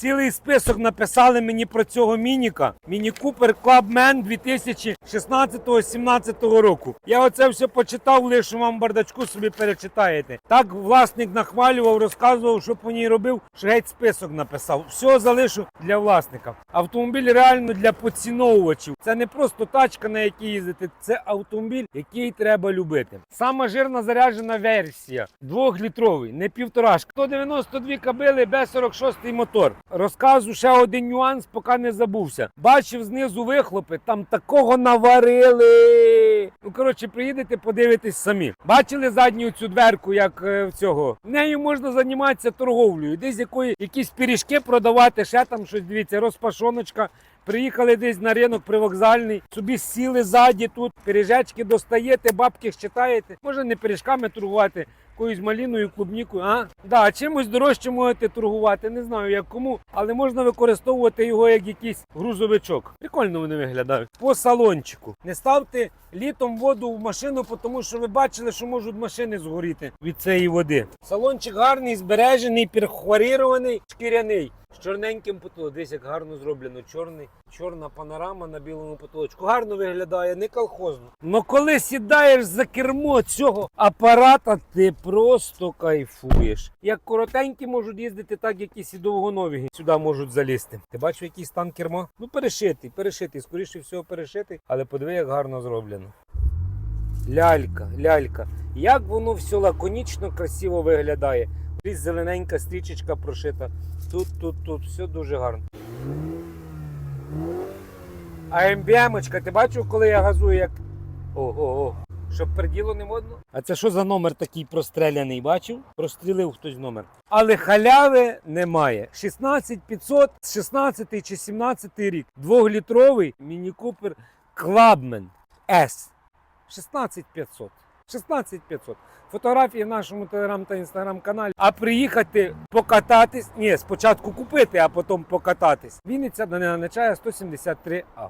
Цілий список написали мені про цього мініка. Міні Купер Clubman 2016-17 року. Я оце все почитав, лише вам бардачку собі перечитаєте. Так власник нахвалював, розказував, що по ній робив, що геть список написав. Все залишу для власника. Автомобіль реально для поціновувачів. Це не просто тачка, на якій їздити, це автомобіль, який треба любити. Сама жирна заряджена версія, двохлітровий, не півторашка. 192 кабели, Б46 мотор. Розказу ще один нюанс, поки не забувся. Бачив знизу вихлопи, там такого наварили. Ну коротше, приїдете, подивитесь самі. Бачили задню цю дверку, як е, в цього. Нею можна займатися торговлею. Десь якої якісь пиріжки продавати, ще там щось дивіться, розпашоночка. Приїхали десь на ринок привокзальний, собі сіли ззаді тут, пиріжечки достаєте, бабки считаєте. Може не пиріжками торгувати, якоюсь маліною, клубнікою, а? Да, чимось дорожче можете торгувати, не знаю як кому, але можна використовувати його як якийсь грузовичок. Прикольно вони виглядають. По салончику. Не ставте літом воду в машину, тому що ви бачили, що можуть машини згоріти від цієї води. Салончик гарний, збережений, перхварірований, шкіряний. З чорненьким потолочком. Десь як гарно зроблено. Чорний, чорна панорама на білому потолочку. Гарно виглядає, не колхозно. Ну коли сідаєш за кермо цього апарата, ти просто кайфуєш. Як коротенькі можуть їздити, так якісь і довгонові сюди можуть залізти. Ти бачив, який стан керма? Ну перешитий, перешитий, скоріше всього перешитий, але подиви, як гарно зроблено. Лялька, лялька. Як воно все лаконічно, красиво виглядає. Десь зелененька стрічечка прошита. Тут, тут, тут, все дуже гарно. А МБМочка, ти бачив, коли я газую, як. Ого, щоб приділо не модно? А це що за номер такий простреляний? Бачив? Прострілив хтось номер. Але халяви немає. 16500, 16 чи 17 рік. Двохлітровий міні Купер Clubman S. 16500. 16500. Фотографії в нашому телеграм та інстаграм-каналі. А приїхати покататись, ні, спочатку купити, а потім покататись. Вінниця до Нечая 173А.